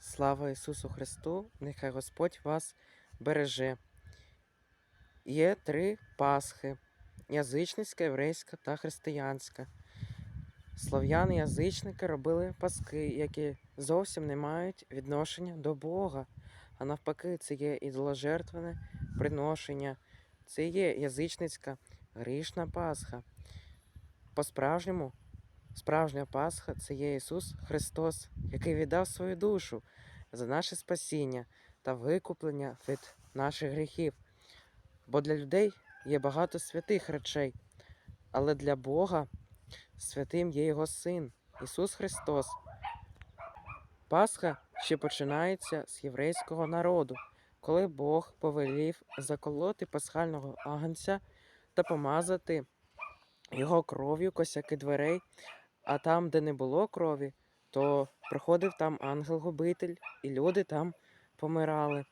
Слава Ісусу Христу! Нехай Господь вас береже. Є три Пасхи: язичницька, єврейська та християнська. Слов'яни-язичники робили паски, які зовсім не мають відношення до Бога. А навпаки, це є ідоложертвене приношення. Це є язичницька грішна Пасха. По-справжньому, справжня Пасха це є Ісус Христос, який віддав свою душу за наше спасіння та викуплення від наших гріхів. Бо для людей є багато святих речей, але для Бога святим є Його Син, Ісус Христос. Пасха ще починається з єврейського народу, коли Бог повелів заколоти пасхального агнця та помазати його кров'ю косяки дверей, а там, де не було крові, то приходив там ангел-губитель, і люди там помирали.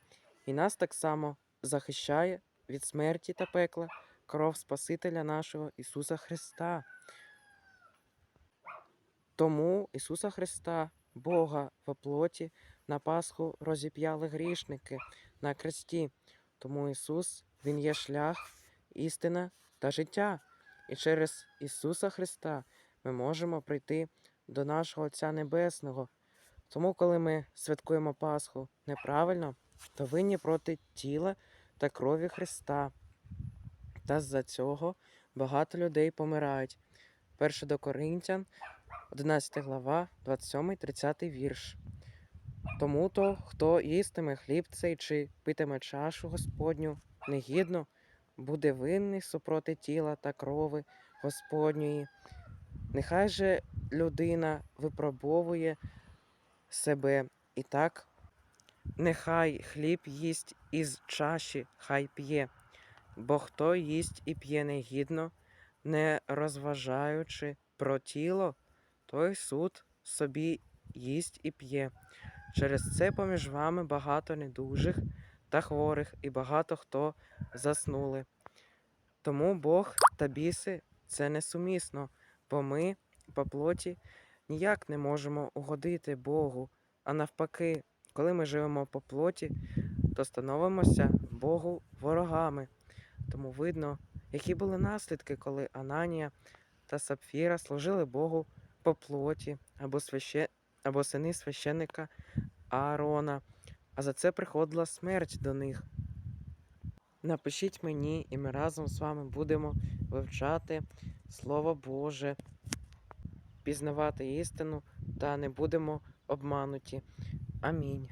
І нас так само захищає від смерті та пекла кров Спасителя нашого Ісуса Христа. Тому Ісуса Христа, Бога во плоті, на Пасху розіп'яли грішники на кресті. Тому Ісус, Він є шлях, істина та життя. І через Ісуса Христа ми можемо прийти до нашого Отця Небесного. Тому, коли ми святкуємо Пасху неправильно, то винні проти тіла та крові Христа. Та з-за цього багато людей помирають. 1 до Коринтян, 11 глава, 27-30 вірш. Тому то, хто їстиме хліб цей чи питиме чашу Господню негідно, буде винний супроти тіла та крови Господньої. Нехай же людина випробовує себе і так, нехай хліб їсть із чаші, хай п'є, бо хто їсть і п'є негідно, не розважаючи про тіло, той суд собі їсть і п'є. Через це поміж вами багато недужих та хворих, і багато хто заснули. Тому Бог та біси це несумісно, бо ми по плоті ніяк не можемо угодити Богу, а навпаки, коли ми живемо по плоті, то становимося Богу ворогами. Тому видно, які були наслідки, коли Ананія та Сапфіра служили Богу по плоті або, свяще... або сини священника Аарона, а за це приходила смерть до них. Напишіть мені, і ми разом з вами будемо вивчати Слово Боже, пізнавати істину та не будемо обмануті. Амінь.